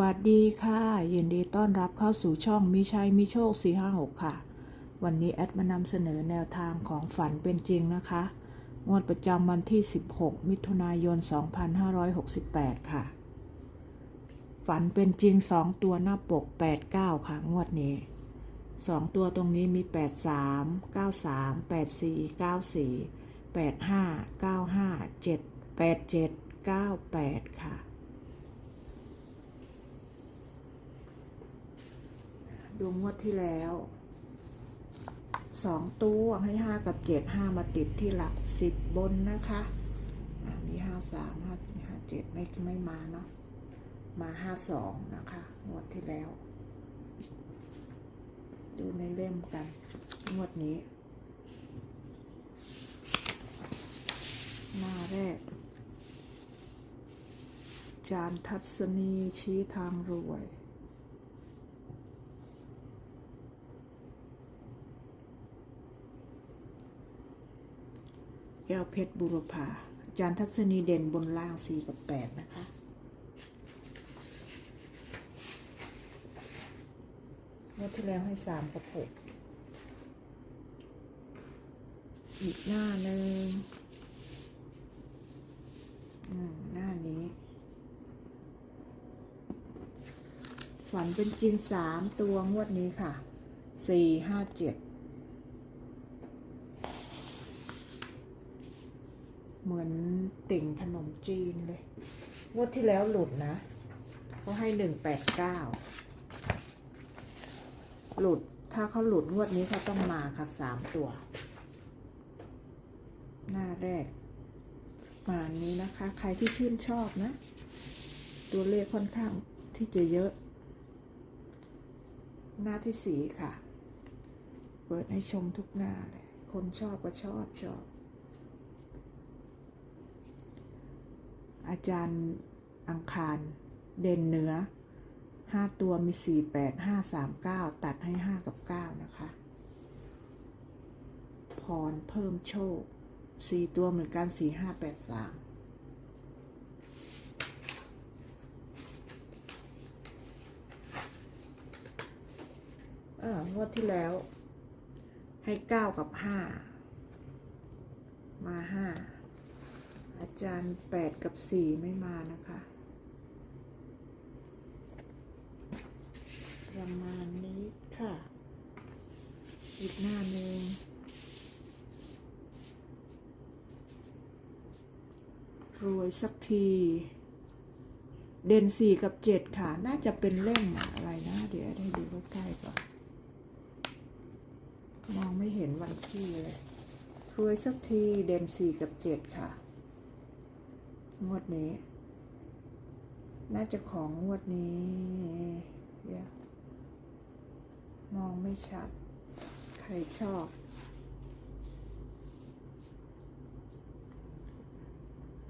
วัสดีค่ะ ยินดีต้อนรับเข้าสู่ช่องมีชัยมีโชค 456 ค่ะ วันนี้แอดมานำเสนอแนวทางของฝันเป็นจริงนะคะ งวดประจำวันที่ 16 มิถุนายน 2568 ค่ะ ฝันเป็นจริง 2 ตัวหน้าปก 89 ค่ะ งวดนี้ 2 ตัวตรงนี้มี 83 93 84 94 85 95 7 87 98 ค่ะ ดูงวดที่แล้วสองตัวให้ห้ากับเจ็ดห้ามาติดที่หลักสิบบนนะคะมีห้าสามห้าสี่ห้าเจ็ดไม่ไม่มาเนาะมาห้าสองนะคะงวดที่แล้ว ดูในเล่มกัน งวดนี้ หน้าแรก จานทัศนีชี้ทางรวย ก้วเพชรบุรพาอาจารย์ทัศนีเด่นบนล่างสี่กับแปดนะคะ งวดที่แล้วให้สามกับหกอีกหน้าหนึ่งหน้านี้ ฝันเป็นจริงสามตัวงวดนี้ค่ะสี่ห้า เหมือนติ่งขนมจีนเลย งวดที่แล้วหลุดนะเขาให้หนึ่งแปดเก้าหลุดถ้าเขาหลุดงวดนี้เขาต้องมาค่ะสามตัว หน้าแรกมานี้นะคะ ใครที่ชื่นชอบนะ ตัวเลขค่อนข้างที่จะเยอะ หน้าที่สีค่ะ เปิดให้ชมทุกหน้าเลย คนชอบก็ชอบชอบ อาจารย์อังคาร เด่นเหนือห้าตัวมีสี่แปดห้าสามเก้าตัดให้ห้ากับเก้านะคะ พรเพิ่มโชคสี่ตัวเหมือนกันสี่ห้าแปดสามเอองวดที่แล้ว ให้เก้ากับห้ามาห้า อาจารย์แปดกับสี่ไม่มานะคะประมาณนี้ค่ะ อีกหน้าหนึ่งรวยสักที เด่นสี่กับเจ็ดค่ะ น่าจะเป็นเล่มอะไรนะ เดี๋ยวให้ดูใกล้ๆก่อน มองไม่เห็นวันที่เลย รวยสักที เด่นสี่กับเจ็ดค่ะ งวดนี้ น่าจะของงวดนี้เดี๋ยวมองไม่ชัด ใครชอบ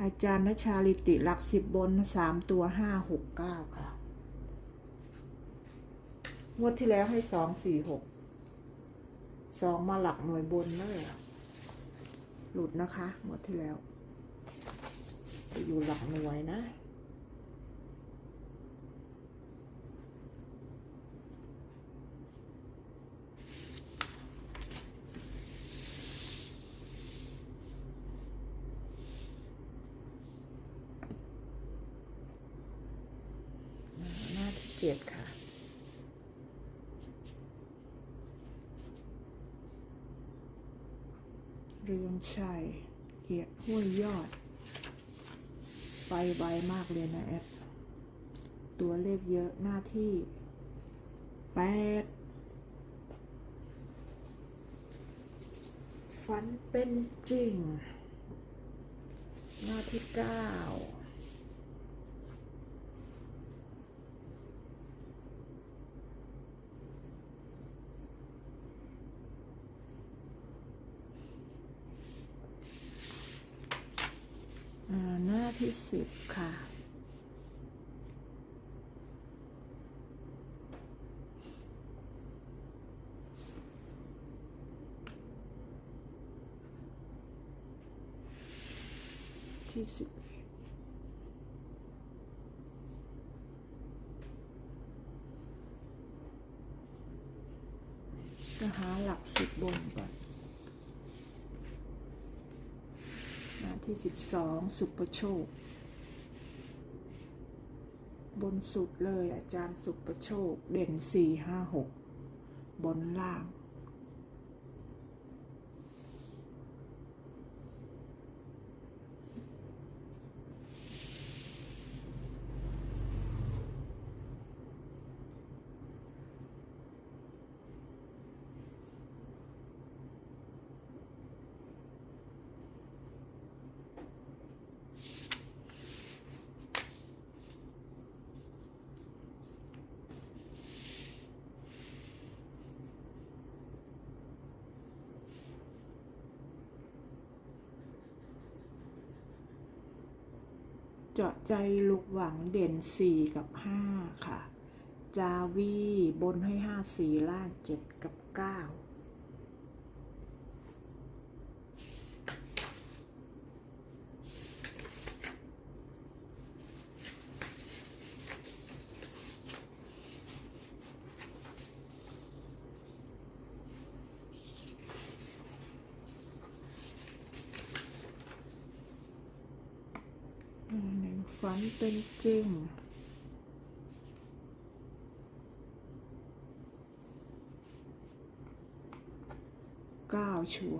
อาจารย์นชาลิติหลักสิบบนสามตัวห้าหกเก้าค่ะ งวดที่แล้วให้สองสี่หกสองมาหลักหน่วยบนเลยหลุดนะคะงวดที่แล้ว ไปอยู่หลักหน่วยนะ หน้าที่เจ็ดค่ะเรืองชัยเกียห้วยยอด ไปไวมากเลยนะแอป ตัวเลขเยอะหน้าที่แปดฝันเป็นจริง หน้าที่เก้า ที่สิบค่ะ ที่สิบจะหาหลักสิบบนก่อน ที่สิบสองสุปโชค บนสุดเลยอาจารย์สุปโชค เด่นสี่ห้าหกบนล่าง เจาะใจลุกหวังเด่น 4 กับ 5 ค่ะ จาวีบนให้ 5 4 ล่าง 7 กับ 9 ฝันเป็นจริงเก้าชัว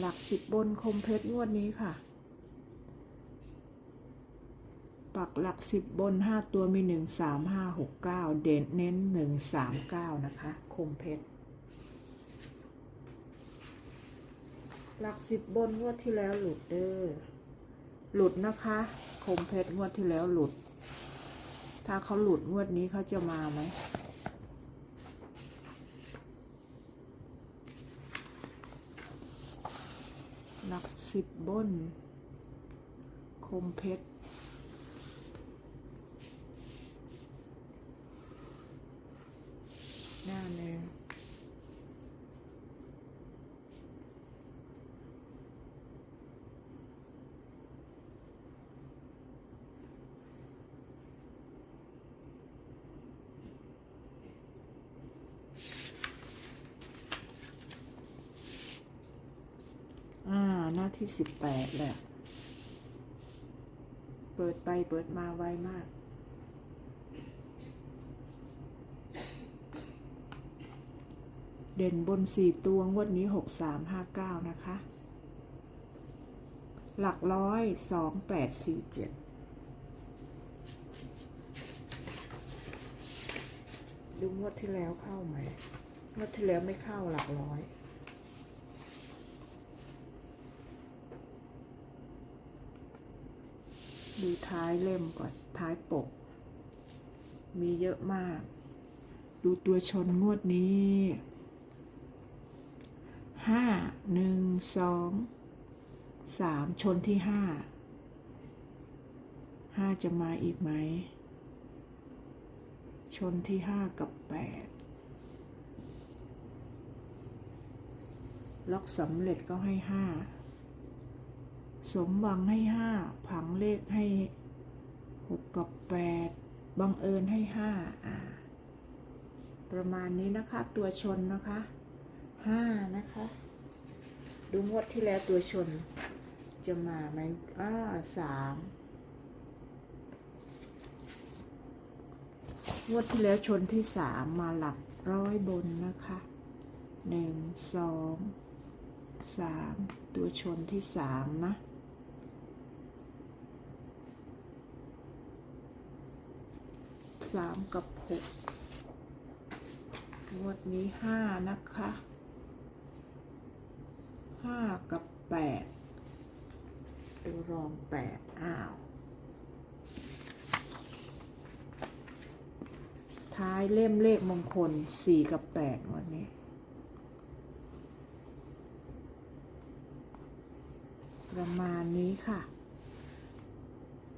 หลักสิบบนคมเพชรงวดนี้ค่ะ ปักหลักสิบบนห้าตัวมีหนึ่งสามห้าหกเก้าเด่นเน้นหนึ่งสามเก้านะคะ คมเพชร หลักสิบบนงวดที่แล้วหลุดเด้อหลุดนะคะ คมเพชรงวดที่แล้วหลุด ถ้าเขาหลุดงวดนี้เขาจะมาไหมหลักสิบบน คมเพชร หน้าหนึ่งอ่าหน้าที่สิบแปดแหละ เปิดไปเปิดมาไวมาก เด่นบนสี่ตัวงวดนี้หกสามห้าเก้านะคะ หลักร้อยสองแปดสี่เจ็ดดูงวดที่แล้วเข้าไหมงวดที่แล้วไม่เข้าหลักร้อยดูท้ายเล่มก่อน ท้ายปก มีเยอะมาก ดูตัวชนงวดนี้ ห้าหนึ่งสองสามชนที่ห้าห้าจะมาอีกไหม ชนที่ห้ากับแปดล็อกสำเร็จก็ให้ห้าสมหวังให้ห้าผังเลขให้หกกับแปดบังเอิญให้ห้าประมาณนี้นะคะตัวชนนะคะ ห้านะคะ ดูงวดที่แล้วตัวชน จะมาไหมอ้าสามงวดที่แล้วชนที่สามมาหลักร้อยบนนะคะหนึ่งสองสามตัวชนที่สามนะสามกับหกงวดนี้ห้านะคะ ห้ากับแปดตัวรองแปดอ้าว ท้ายเล่มเลขมงคลสี่กับแปดวันนี้ประมาณนี้ค่ะ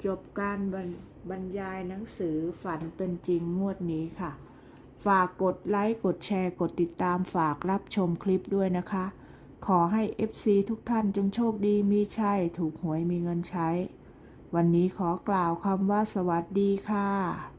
จบการบรรบรรยายหนังสือฝันเป็นจริงงวดนี้ค่ะ ฝากกดไลค์ กดแชร์ กดติดตามฝากรับชมคลิปด้วยนะคะ ขอให้ FC ทุกท่านจงโชคดีมีชัยถูกหวยมีเงินใช้ วันนี้ขอกล่าวคำว่าสวัสดีค่ะ